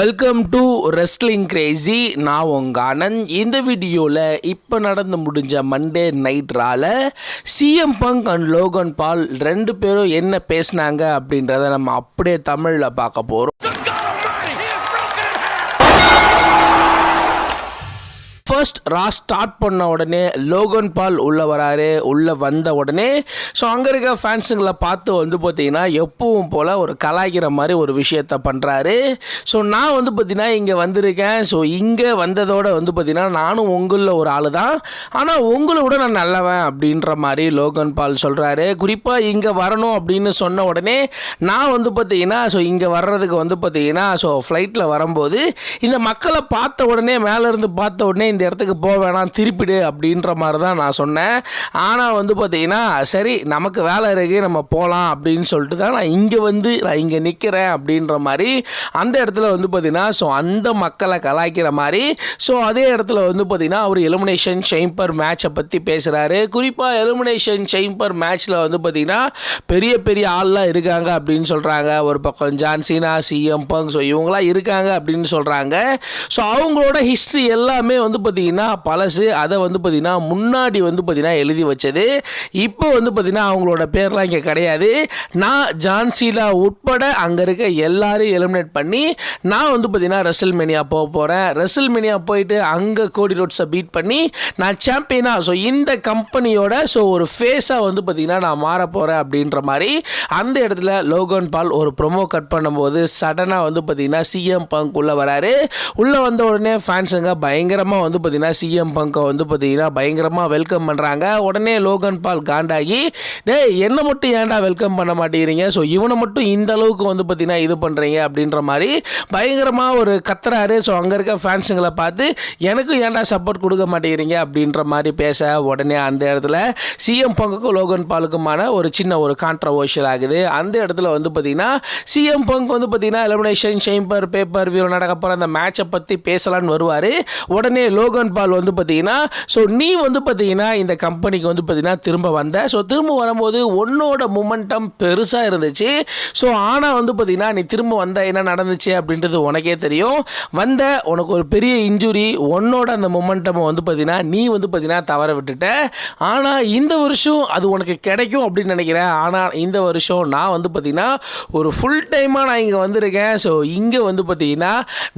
Welcome to wrestling Crazy நான் உங்க ஆனந்த் இந்த வீடியோவில் இப்போ நடந்து முடிஞ்ச Monday நைட்ரால CM Punk and Logan Paul ரெண்டு பேரும் என்ன பேசினாங்க அப்படின்றத நம்ம அப்படியே தமிழில் பார்க்க போகிறோம் ஃபர்ஸ்ட் ரா ஸ்டார்ட் பண்ண உடனே லோகன் பால் உள்ளே வராரு உள்ளே வந்த உடனே. ஸோ அங்கே இருக்க ஃபேன்ஸுங்களை பார்த்து வந்து பார்த்தீங்கன்னா எப்பவும் போல் ஒரு கலாய்க்கிற மாதிரி ஒரு விஷயத்த பண்ணுறாரு ஸோ நான் வந்து பார்த்தீங்கன்னா இங்கே வந்திருக்கேன். ஸோ இங்கே வந்ததோட வந்து பார்த்தீங்கன்னா நானும் உங்களில் ஒரு ஆள் தான் ஆனால் உங்களை விட நான் நல்லவன் அப்படின்ற மாதிரி லோகன் பால் சொல்கிறாரு குறிப்பாக இங்கே வரணும் அப்படின்னு சொன்ன உடனே நான் வந்து பார்த்தீங்கன்னா ஸோ இங்கே வர்றதுக்கு வந்து பார்த்தீங்கன்னா ஸோ ஃப்ளைட்டில் வரும்போது இந்த மக்களை பார்த்த உடனே மேலேருந்து பார்த்த உடனே இந்த இடத்துக்கு போக வேணாம் திருப்பிடு அப்படின்ற மாதிரி தான் நான் சொன்னேன். ஆனால் வந்து பார்த்திங்கன்னா சரி நமக்கு வேலை இருக்கு நம்ம போகலாம் அப்படின்னு சொல்லிட்டு தான் நான் இங்கே வந்து நான் இங்கே நிற்கிறேன் அப்படின்ற மாதிரி அந்த இடத்துல வந்து பார்த்தீங்கன்னா ஸோ அந்த மக்களை கலாய்க்கிற மாதிரி ஸோ அதே இடத்துல வந்து பார்த்தீங்கன்னா அவர் எலிமினேஷன் ஷெய்ம்பர் மேட்சை பற்றி பேசுகிறாரு குறிப்பாக எலிமினேஷன் சேம்பர் மேட்ச்சில் வந்து பார்த்திங்கன்னா பெரிய பெரிய ஆள்லாம் இருக்காங்க அப்படின்னு சொல்கிறாங்க ஒரு பக்கம் ஜான்சினா சிஎம் பங் ஸோ இவங்களாம் இருக்காங்க அப்படின்னு சொல்கிறாங்க ஸோ அவங்களோட ஹிஸ்ட்ரி எல்லாமே வந்து பார்த்தீங்கன்னா பார்த்தீங்கன்னா பழசு அதை வந்து பார்த்தீங்கன்னா முன்னாடி வந்து பார்த்தீங்கன்னா எழுதி வச்சது. இப்போ வந்து பார்த்தீங்கன்னா அவங்களோட பேர்லாம் இங்கே கிடையாது. நான் ஜான்சீலா உட்பட அங்கே இருக்க எல்லாரையும் எலிமினேட் பண்ணி நான் வந்து பார்த்தீங்கன்னா ரெசல் மெனியா போக போகிறேன் ரெசல் மெனியா போயிட்டு அங்கே கோடி ரோட்ஸை பீட் பண்ணி நான் சாம்பியனாக ஸோ இந்த கம்பெனியோட ஸோ ஒரு ஃபேஸாக வந்து பார்த்தீங்கன்னா நான் மாற போகிறேன் அப்படின்ற மாதிரி அந்த இடத்துல லோகன் பால் ஒரு ப்ரொமோ கட் பண்ணும்போது சடனாக வந்து பார்த்தீங்கன்னா சிஎம் பங்க் உள்ளே வராரு. உள்ளே வந்த உடனே ஃபேன்ஸுங்க பயங்கரமாக வந்து பார்த்தீங்கன்னா சிஎம் பங்கை வந்து பார்த்தீங்கன்னா பயங்கரமாக வெல்கம் பண்ணுறாங்க உடனே லோகன் பால் காண்டாகி டேய் என்னை மட்டும் ஏன்டா வெல்கம் பண்ண மாட்டேங்கிறீங்க? ஸோ இவனை மட்டும் இந்த அளவுக்கு வந்து பார்த்தீங்கன்னா இது பண்ணுறீங்க அப்படின்ற மாதிரி பயங்கரமாக ஒரு கத்துறாரு. ஸோ அங்கே இருக்க ஃபேன்ஸுங்களை பார்த்து எனக்கும் ஏன்டா சப்போர்ட் கொடுக்க மாட்டேங்கிறீங்க? அப்படின்ற மாதிரி பேச உடனே அந்த இடத்துல சிஎம் பங்குக்கும் லோகன் பாலுக்குமான ஒரு சின்ன ஒரு கான்ட்ரவர்ஷியல் ஆகுது. அந்த இடத்துல வந்து பார்த்தீங்கன்னா சிஎம் பங்க் வந்து பார்த்தீங்கன்னா எலிமினேஷன் சேம்பர் பேப்பர் வியூ நடக்க போகிற அந்த மேட்சை பற்றி பேசலான்னு வருவார். உடனே லோகன் பால் வந்து பார்த்தீங்கன்னா ஸோ நீ வந்து பார்த்தீங்கன்னா இந்த கம்பெனிக்கு வந்து பார்த்தீங்கன்னா திரும்ப வந்த. ஸோ திரும்ப வரும்போது உன்னோட மூமெண்டம் பெருசாக இருந்துச்சு. ஸோ ஆனால் வந்து பார்த்தீங்கன்னா நீ திரும்ப வந்த என்ன நடந்துச்சு அப்படின்றது உனக்கே தெரியும். வந்த உனக்கு ஒரு பெரிய இன்ஜுரி உன்னோட அந்த மொமெண்டமை வந்து பார்த்தீங்கன்னா நீ வந்து பார்த்தீங்கன்னா தவற விட்டுட்ட. ஆனால் இந்த வருஷம் அது உனக்கு கிடைக்கும் அப்படின்னு நினைக்கிறேன். ஆனால் இந்த வருஷம் நான் வந்து பார்த்தீங்கன்னா ஒரு ஃபுல் டைமாக நான் இங்கே வந்திருக்கேன். ஸோ இங்கே வந்து பார்த்தீங்கன்னா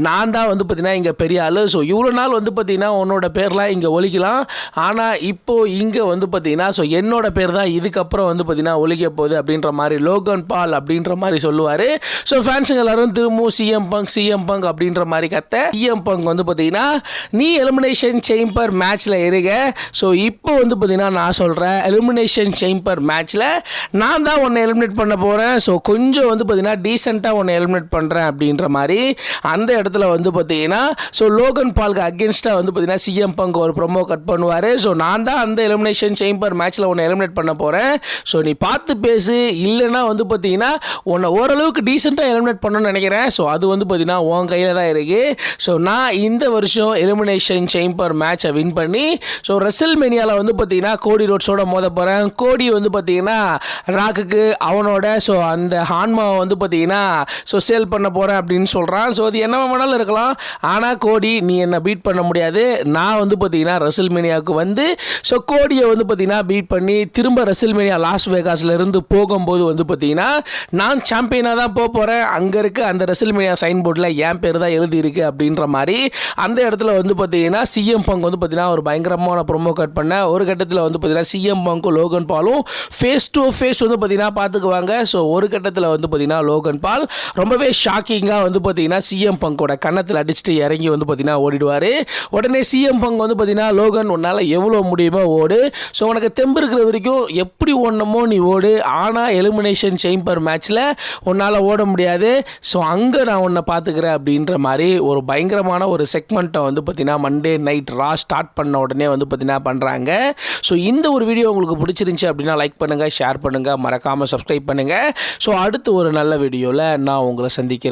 நான் தான் வந்து பார்த்தீங்கன்னா இங்கே பெரிய ஆள். ஸோ இவ்வளோ நாள் வந்து பார்த்தீங்கன்னா உன்னோட பேர்லாம் இங்கே ஒழிக்கலாம் ஆனால் இப்போது இங்கே வந்து பார்த்தீங்கன்னா ஸோ என்னோட பேர் தான் இதுக்கப்புறம் வந்து பார்த்தீங்கன்னா ஒழிக்க போகுது அப்படின்ற மாதிரி லோகன் பால் அப்படின்ற மாதிரி சொல்லுவார். ஸோ ஃபேன்ஸுங்க எல்லாரும் திரும்பவும் சிஎம் பங்க் சிஎம் பங்க் அப்படின்ற மாதிரி கத்த சிஎம் பங்க் வந்து பார்த்தீங்கன்னா நீ எலிமினேஷன் சேம்பர் மேட்ச்சில் இருக்க. ஸோ இப்போ வந்து பார்த்தீங்கன்னா நான் சொல்கிறேன் எலிமினேஷன் சேம்பர் மேட்ச்சில் நான் தான் உன்னை எலிமினேட் பண்ண போகிறேன் ஸோ கொஞ்சம் வந்து பார்த்தீங்கன்னா டீசெண்டாக உன்னை எலிமினேட் பண்ணுறேன் அப்படின்ற மாதிரி அந்த இடத்துல வந்து பார்த்தீங்கன்னா ஸோ லோகன் பால்க்கு அகேன்ஸ்டாக வந்து பார்த்தீங்கன்னா சிஎம் பங்க் ஒரு ப்ரொமோ கட் பண்ணுவார். ஸோ நான் தான் அந்த எலிமினேஷன் சேம்பர் மேட்ச்சில் உன்னை எலிமினேட் பண்ண போகிறேன் ஸோ நீ பார்த்து பேசு. இல்லைன்னா வந்து பார்த்தீங்கன்னா உன்னை ஓரளவுக்கு டீசெண்டாக எலிமினேட் பண்ணணும்னு நினைக்கிறேன். ஸோ அது வந்து பார்த்தீங்கன்னா உன் கையில் தான் இருக்குது ஸோ நான் இந்த வருஷம் எலிமினேஷன் சேம்பர் மேட்சை வின் பண்ணி ஸோ ரெசல் மெனியாவில் வந்து பார்த்தீங்கன்னா கோடி ரோட்ஸோட மோத போகிறேன் கோடி வந்து பார்த்தீங்கன்னா ராக்குக்கு அவனோட ஸோ அந்த ஹான்மாவை வந்து பார்த்தீங்கன்னா ஸோ சேல் பண்ண போகிறேன் அப்படின்னு சொல்கிறான் ஸோ அது என்ன வேணாலும் இருக்கலாம். ஆனால் கோடி நீ என்னை பீட் பண்ண முடியாது. நான் வந்து பார்த்தீங்கன்னா ரசல்மேனியாவுக்கு வந்து ஸோ கோடியை வந்து பார்த்தீங்கன்னா பீட் பண்ணி திரும்ப ரசல்மேனியா லாஸ் வேகாஸ்லேருந்து போகும்போது வந்து பார்த்தீங்கன்னா நான் சாம்பியனாக தான் போக போகிறேன் அங்கே இருக்க அந்த ரசல்மேனியா சைன் போர்டில் என் பேர் தான் எழுதியிருக்கு அப்படின்ற மாதிரி அந்த இடத்துல வந்து பார்த்தீங்கன்னா சிஎம் பங்க் வந்து பார்த்தீங்கன்னா ஒரு பயங்கரமான ப்ரொமோ கட் பண்ண ஒரு கட்டத்தில் வந்து பார்த்தீங்கன்னா சிஎம் பங்க்கும் லோகன் பாலும் ஃபேஸ் டு ஃபேஸ் வந்து பார்த்தீங்கன்னா பார்த்துக்குவாங்க ஸோ ஒரு கட்டத்தில் வந்து பார்த்தீங்கன்னா லோகன் பால் ரொம்பவே ஷாக்கிங்காக வந்து பார்த்தீங்கன்னா சிஎம் பங்கோட கன்னத்தில் அடிச்சுட்டு இறங்கி வந்து பார்த்தீங்கன்னா ஓடிடுவார் உடனே உடனே சிஎம் பங்கு வந்து பார்த்தீங்கன்னா லோகன் உன்னால் எவ்வளோ முடியுமோ ஓடு. ஸோ உனக்கு தெம்பு இருக்கிற வரைக்கும் எப்படி ஓடணுமோ நீ ஓடு. ஆனால் எலிமினேஷன் சேம்பர் மேட்ச்சில் உன்னால் ஓட முடியாது. ஸோ அங்கே நான் உன்னை பார்த்துக்கிறேன் அப்படின்ற மாதிரி ஒரு பயங்கரமான ஒரு செக்மெண்ட்டை வந்து பார்த்தீங்கன்னா மண்டே நைட் ரா ஸ்டார்ட் பண்ண உடனே வந்து பார்த்தீங்கன்னா பண்ணுறாங்க ஸோ இந்த ஒரு வீடியோ உங்களுக்கு பிடிச்சிருந்துச்சி அப்படின்னா லைக் பண்ணுங்கள் ஷேர் பண்ணுங்கள் மறக்காமல் சப்ஸ்கிரைப் பண்ணுங்கள் ஸோ அடுத்து ஒரு நல்ல வீடியோவில் நான் உங்களை சந்திக்கிறேன்.